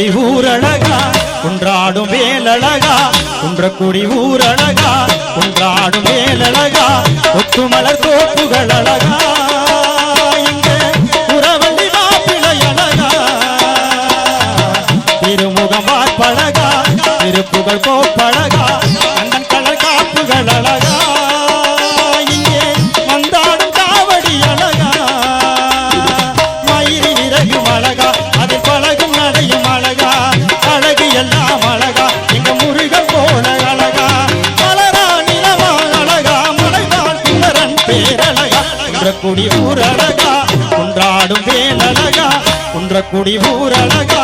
குன்றக்குடி ஊரழகா குன்றாடும் வேலழகா குன்றக்குடி ஊரழகா குன்றாடும் வேலழகா ஒத்துமலர் தோப்புகள் அழகா இங்கே புறவள்ளி அழகா திருமுகம் பார்ப்பழகா குடி ஊரழகா குன்றாடும் வேலழகா குன்றக்குடி ஊரழகா.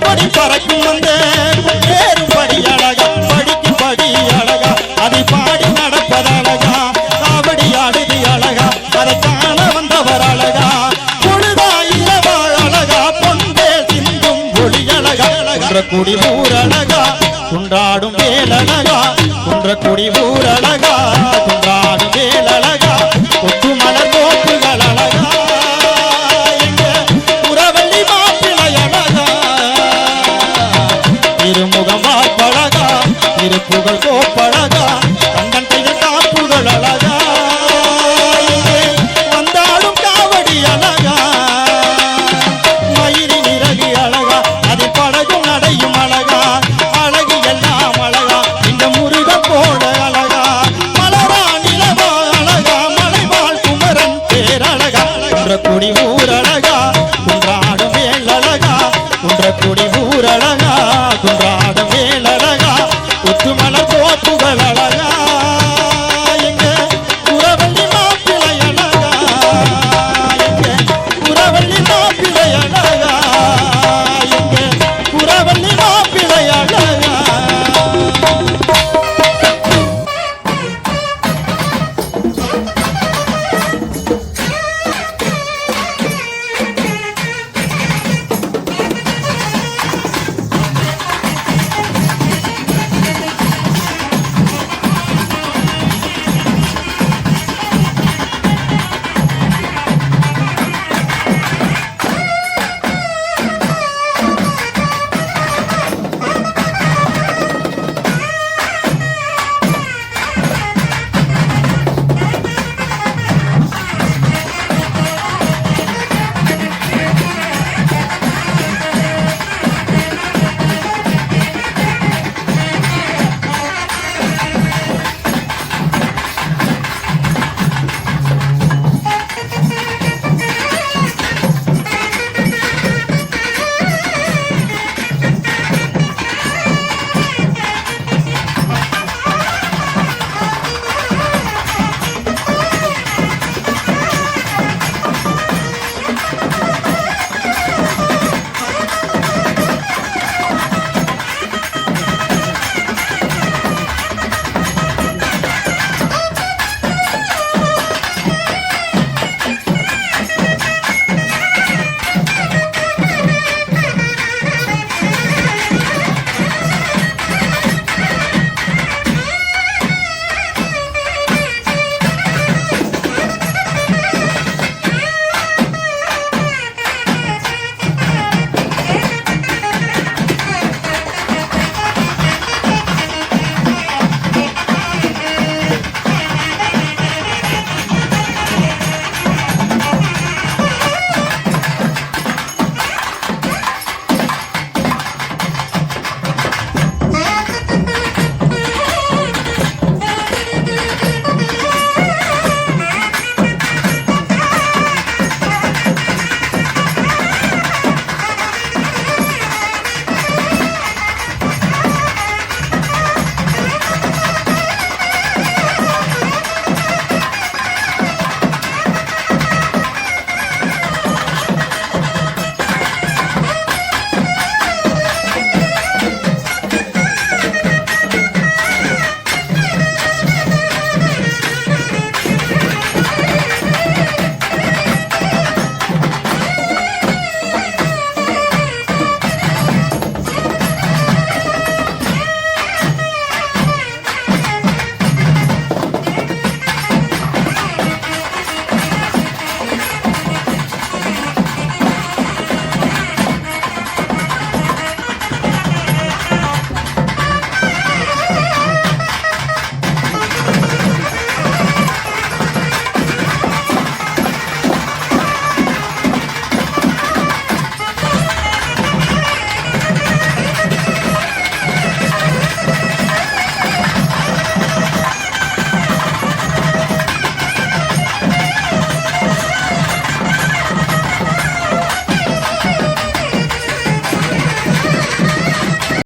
கோடி பறக்கும் அந்த பேரும் படி அழகா படிக்கும் படி அழகா அதை பாடி நடப்பது அழகா காவடி ஆடுதி அழகா அதை காண வந்தவர் அழகா. பொழுதா இளவாழ் அழகா பொன்பே சிந்தும் ஒளி அழகா குன்றக்குடி ஊரழகா குன்றாடும் வேலழகா குன்றக்குடி ஊரழகா சரண